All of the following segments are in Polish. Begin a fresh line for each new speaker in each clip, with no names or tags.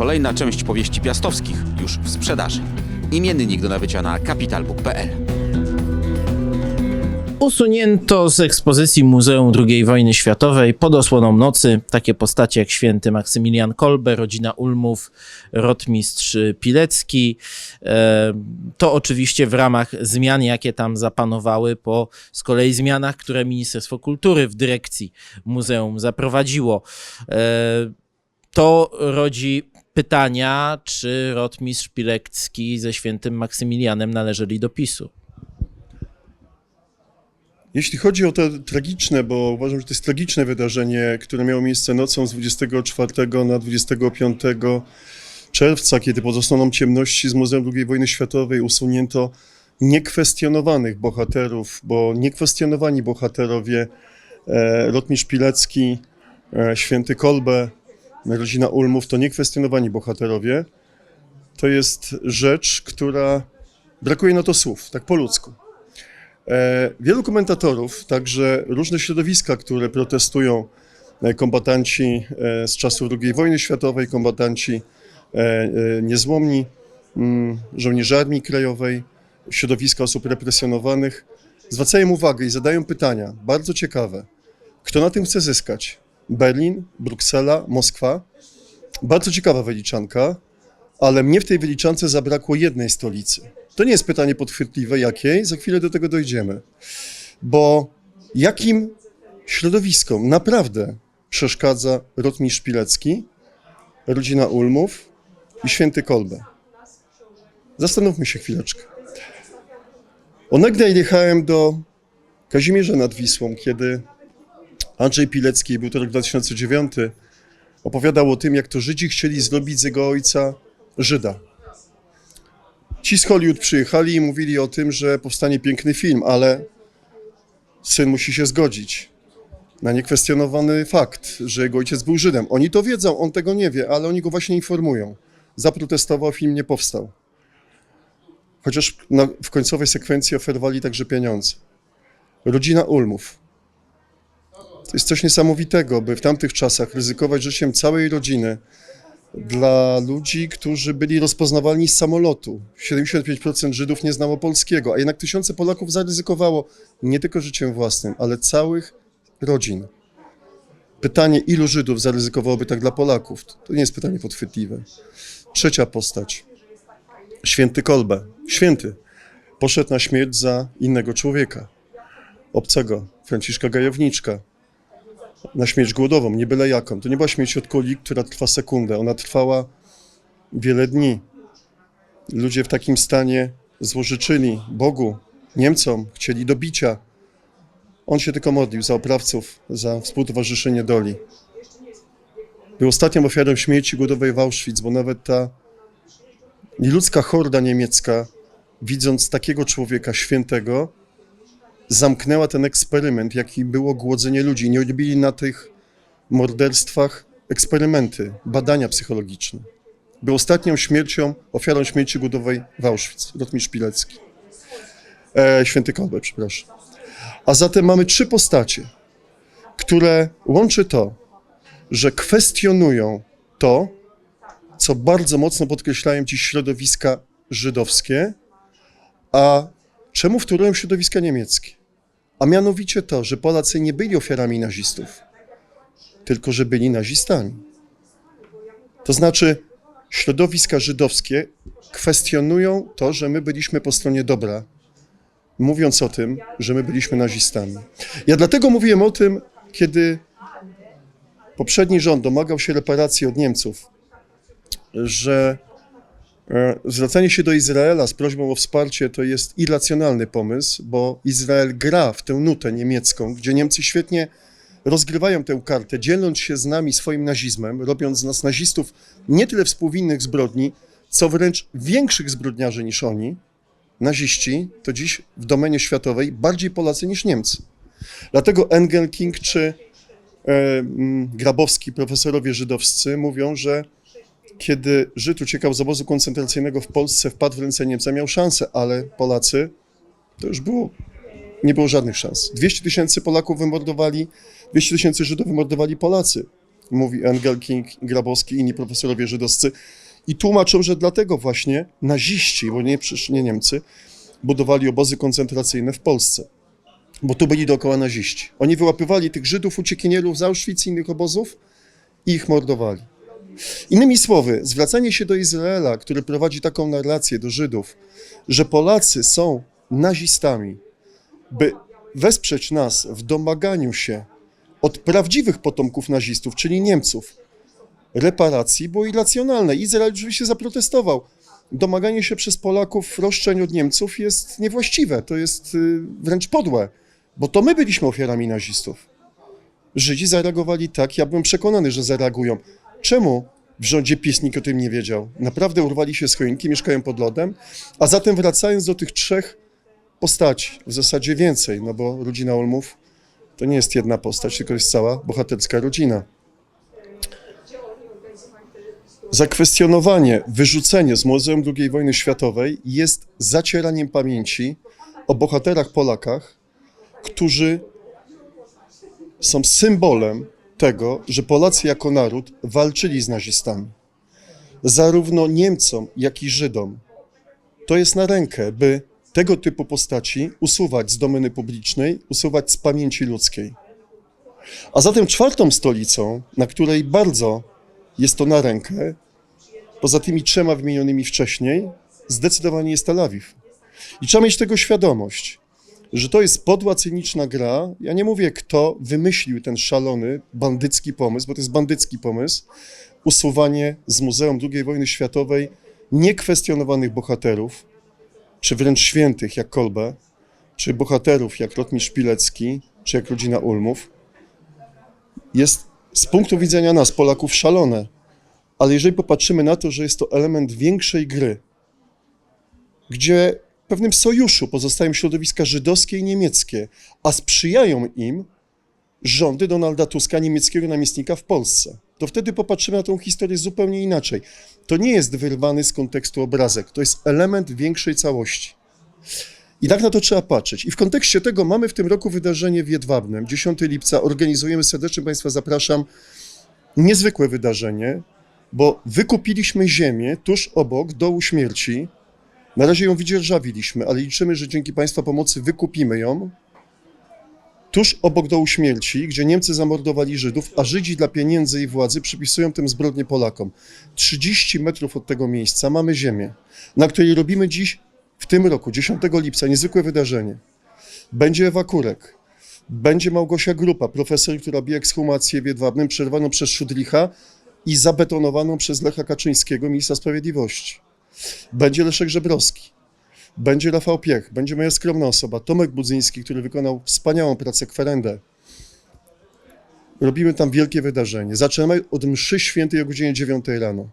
kolejna część powieści piastowskich już w sprzedaży. Imiennik do nabycia na capitalbook.pl.
Usunięto z ekspozycji Muzeum II Wojny Światowej pod osłoną nocy takie postacie jak święty Maksymilian Kolbe, rodzina Ulmów, rotmistrz Pilecki. E, To oczywiście w ramach zmian, jakie tam zapanowały po z kolei zmianach, które Ministerstwo Kultury w dyrekcji muzeum zaprowadziło. E, To rodzi pytania, czy rotmistrz Pilecki ze świętym Maksymilianem należeli do PiSu.
Jeśli chodzi o to tragiczne, bo uważam, że to jest tragiczne wydarzenie, które miało miejsce nocą z 24 na 25 czerwca, kiedy pod osłoną ciemności z Muzeum II Wojny Światowej usunięto niekwestionowanych bohaterów, bo niekwestionowani bohaterowie, e, Rotmistrz Pilecki, e, Święty Kolbe, rodzina Ulmów, to niekwestionowani bohaterowie. To jest rzecz, która brakuje na to słów, tak po ludzku. E, Wielu komentatorów, także różne środowiska, które protestują, e, kombatanci e, z czasów II wojny światowej, kombatanci niezłomni, mm, żołnierze Armii Krajowej, środowiska osób represjonowanych, zwracają uwagę i zadają pytania bardzo ciekawe. Kto na tym chce zyskać? Berlin, Bruksela, Moskwa? Bardzo ciekawa wyliczanka, ale mnie w tej wyliczance zabrakło jednej stolicy. To nie jest pytanie podchwytliwe, jakiej, za chwilę do tego dojdziemy. Bo jakim środowiskom naprawdę przeszkadza Rotmistrz Pilecki, rodzina Ulmów i święty Kolbe? Zastanówmy się chwileczkę. Onegdaj jechałem do Kazimierza nad Wisłą, kiedy Andrzej Pilecki, był to rok 2009, opowiadał o tym, jak to Żydzi chcieli zrobić z jego ojca Żyda. Ci z Hollywood przyjechali i mówili o tym, że powstanie piękny film, ale syn musi się zgodzić na niekwestionowany fakt, że jego ojciec był Żydem. Oni to wiedzą, on tego nie wie, ale oni go właśnie informują. Zaprotestował, film nie powstał. Chociaż na, w końcowej sekwencji oferowali także pieniądze. Rodzina Ulmów. To jest coś niesamowitego, by w tamtych czasach ryzykować życiem całej rodziny dla ludzi, którzy byli rozpoznawalni z samolotu. 75% Żydów nie znało polskiego, a jednak tysiące Polaków zaryzykowało nie tylko życiem własnym, ale całych rodzin. Pytanie, ilu Żydów zaryzykowałoby tak dla Polaków? To nie jest pytanie podchwytliwe. Trzecia postać. Święty Kolbe. Święty. Poszedł na śmierć za innego człowieka. Obcego. Franciszka Gajowniczka na śmierć głodową, nie byle jaką. To nie była śmierć od kuli, która trwa sekundę. Ona trwała wiele dni. Ludzie w takim stanie złożyczyli Bogu, Niemcom, chcieli do bicia. On się tylko modlił za oprawców, za współtowarzyszenie doli. Był ostatnią ofiarą śmierci głodowej w Auschwitz, bo nawet ta nieludzka horda niemiecka, widząc takiego człowieka świętego, zamknęła ten eksperyment, jaki było głodzenie ludzi. Nie robili na tych morderstwach eksperymenty, badania psychologiczne. Był ostatnią śmiercią, ofiarą śmierci głodowej w Auschwitz, Rotmistrz Pilecki. E, Święty Kolbe, przepraszam. A zatem mamy trzy postacie, które łączy to, że kwestionują to, co bardzo mocno podkreślają dziś środowiska żydowskie, a czemu wtórują środowiska niemieckie? A mianowicie to, że Polacy nie byli ofiarami nazistów, tylko że byli nazistami. To znaczy, środowiska żydowskie kwestionują to, że my byliśmy po stronie dobra, mówiąc o tym, że my byliśmy nazistami. Ja dlatego mówiłem o tym, kiedy poprzedni rząd domagał się reparacji od Niemców, że Zwracanie się do Izraela z prośbą o wsparcie to jest irracjonalny pomysł, bo Izrael gra w tę nutę niemiecką, gdzie Niemcy świetnie rozgrywają tę kartę, dzieląc się z nami swoim nazizmem, robiąc z nas nazistów nie tyle współwinnych zbrodni, co wręcz większych zbrodniarzy niż oni. Naziści to dziś w domenie światowej bardziej Polacy niż Niemcy. Dlatego Engelking czy e, Grabowski, profesorowie żydowscy, mówią, że kiedy Żyd uciekał z obozu koncentracyjnego w Polsce, wpadł w ręce Niemca, miał szansę, ale Polacy to już było, nie było żadnych szans. 200 tysięcy Polaków wymordowali, 200 tysięcy Żydów wymordowali Polacy. mówi Engel, King, Grabowski i inni profesorowie żydowscy. I tłumaczą, że dlatego właśnie naziści, bo nie, nie Niemcy, budowali obozy koncentracyjne w Polsce. Bo tu byli dookoła naziści. Oni wyłapywali tych Żydów, uciekinierów z Auschwitz i innych obozów i ich mordowali. Innymi słowy, zwracanie się do Izraela, który prowadzi taką narrację do Żydów, że Polacy są nazistami, by wesprzeć nas w domaganiu się od prawdziwych potomków nazistów, czyli Niemców, reparacji, było irracjonalne. Izrael oczywiście zaprotestował. Domaganie się przez Polaków roszczeń od Niemców jest niewłaściwe, to jest y, wręcz podłe, bo to my byliśmy ofiarami nazistów. Żydzi zareagowali tak, ja byłem przekonany, że zareagują. Czemu w rządzie PiS nikt o tym nie wiedział? Naprawdę urwali się z choinki, mieszkają pod lodem. A zatem wracając do tych trzech postaci, w zasadzie więcej, no bo rodzina Olmów to nie jest jedna postać, tylko jest cała bohaterska rodzina. Zakwestionowanie, wyrzucenie z Muzeum II wojny światowej jest zacieraniem pamięci o bohaterach Polakach, którzy są symbolem tego, że Polacy jako naród walczyli z nazistami. Zarówno Niemcom, jak i Żydom. To jest na rękę, by tego typu postaci usuwać z domeny publicznej, usuwać z pamięci ludzkiej. A zatem czwartą stolicą, na której bardzo jest to na rękę, poza tymi trzema wymienionymi wcześniej, zdecydowanie jest Tel Awiw. I trzeba mieć tego świadomość, że to jest podła, cyniczna gra. Ja nie mówię, kto wymyślił ten szalony, bandycki pomysł, bo to jest bandycki pomysł, usuwanie z Muzeum II wojny światowej niekwestionowanych bohaterów, czy wręcz świętych jak Kolbe, czy bohaterów jak Rotmistrz Pilecki, czy jak rodzina Ulmów, jest z punktu widzenia nas, Polaków, szalone. Ale jeżeli popatrzymy na to, że jest to element większej gry, gdzie pewnym sojuszu pozostają środowiska żydowskie i niemieckie, a sprzyjają im rządy Donalda Tuska, niemieckiego namiestnika w Polsce, to wtedy popatrzymy na tą historię zupełnie inaczej. To nie jest wyrwany z kontekstu obrazek, to jest element większej całości. I tak na to trzeba patrzeć. I w kontekście tego mamy w tym roku wydarzenie w Jedwabnem. 10 lipca organizujemy, serdecznie Państwa zapraszam, niezwykłe wydarzenie, bo wykupiliśmy ziemię tuż obok dołu śmierci. Na razie ją wydzierżawiliśmy, ale liczymy, że dzięki Państwa pomocy wykupimy ją. Tuż obok dołu śmierci, gdzie Niemcy zamordowali Żydów, a Żydzi dla pieniędzy i władzy przypisują tym zbrodnie Polakom. 30 metrów od tego miejsca mamy ziemię, na której robimy dziś, w tym roku, 10 lipca, niezwykłe wydarzenie. Będzie Ewa Kurek, będzie Małgosia Grupa, profesor, która robi ekshumację w Jedwabnym, przerwaną przez Szudlicha i zabetonowaną przez Lecha Kaczyńskiego, ministra sprawiedliwości. Będzie Leszek Żebrowski, będzie Rafał Piech, będzie moja skromna osoba, Tomek Budzyński, który wykonał wspaniałą pracę kwerendę. Robimy tam wielkie wydarzenie. Zaczynamy od mszy świętej o godzinie 9 rano.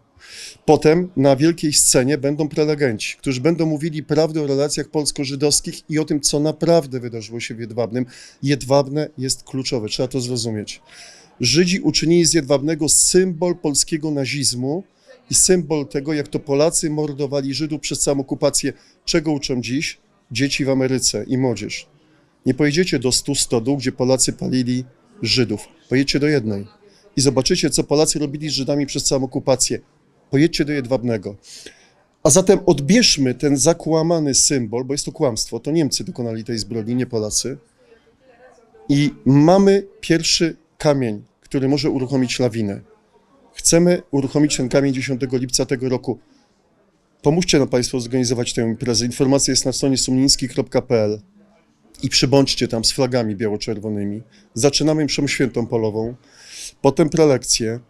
Potem na wielkiej scenie będą prelegenci, którzy będą mówili prawdę o relacjach polsko-żydowskich i o tym, co naprawdę wydarzyło się w Jedwabnym. Jedwabne jest kluczowe, trzeba to zrozumieć. Żydzi uczynili z Jedwabnego symbol polskiego nazizmu i symbol tego, jak to Polacy mordowali Żydów przez całą okupację. Czego uczą dziś dzieci w Ameryce i młodzież? Nie pojedziecie do stu stodół, gdzie Polacy palili Żydów. Pojedźcie do jednej i zobaczycie, co Polacy robili z Żydami przez całą okupację. Pojedźcie do Jedwabnego. A zatem odbierzmy ten zakłamany symbol, bo jest to kłamstwo, to Niemcy dokonali tej zbrodni, nie Polacy. I mamy pierwszy kamień, który może uruchomić lawinę. Chcemy uruchomić ten kamień 10 lipca tego roku. Pomóżcie nam Państwo zorganizować tę imprezę. Informacja jest na stronie sumniński.pl i przybądźcie tam z flagami biało-czerwonymi. Zaczynamy mszą świętą polową, potem prelekcje,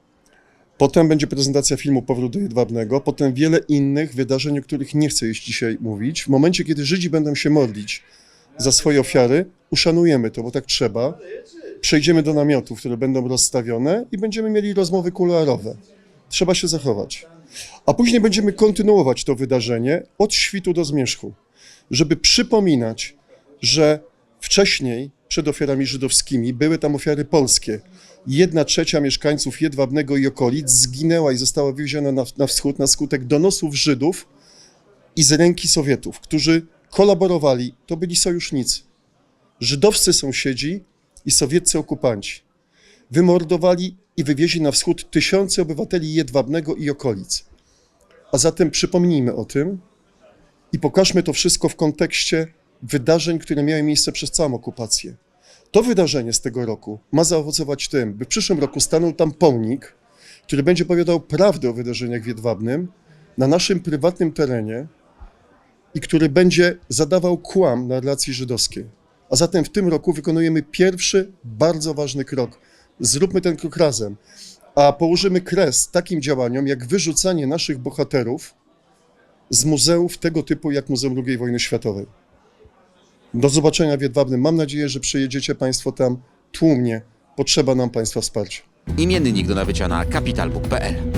potem będzie prezentacja filmu Powrót do Jedwabnego, potem wiele innych wydarzeń, o których nie chcę już dzisiaj mówić. W momencie, kiedy Żydzi będą się modlić za swoje ofiary, uszanujemy to, bo tak trzeba. Przejdziemy do namiotów, które będą rozstawione i będziemy mieli rozmowy kuluarowe. Trzeba się zachować. A później będziemy kontynuować to wydarzenie od świtu do zmierzchu, żeby przypominać, że wcześniej, przed ofiarami żydowskimi, były tam ofiary polskie. Jedna trzecia mieszkańców Jedwabnego i okolic zginęła i została wywieziona na, na wschód na skutek donosów Żydów i z ręki Sowietów, którzy kolaborowali. To byli sojusznicy. Żydowscy sąsiedzi i sowieccy okupanci. Wymordowali i wywieźli na wschód tysiące obywateli Jedwabnego i okolic. A zatem przypomnijmy o tym i pokażmy to wszystko w kontekście wydarzeń, które miały miejsce przez całą okupację. To wydarzenie z tego roku ma zaowocować tym, by w przyszłym roku stanął tam pomnik, który będzie opowiadał prawdę o wydarzeniach w Jedwabnym na naszym prywatnym terenie i który będzie zadawał kłam narracji żydowskiej. A zatem w tym roku wykonujemy pierwszy bardzo ważny krok. Zróbmy ten krok razem, a położymy kres takim działaniom, jak wyrzucanie naszych bohaterów z muzeów tego typu, jak Muzeum II Wojny Światowej. Do zobaczenia w Jedwabnym. Mam nadzieję, że przyjedziecie Państwo tam tłumnie. Potrzeba nam Państwa wsparcia.
Imiennik do nabycia na kapitalbook.pl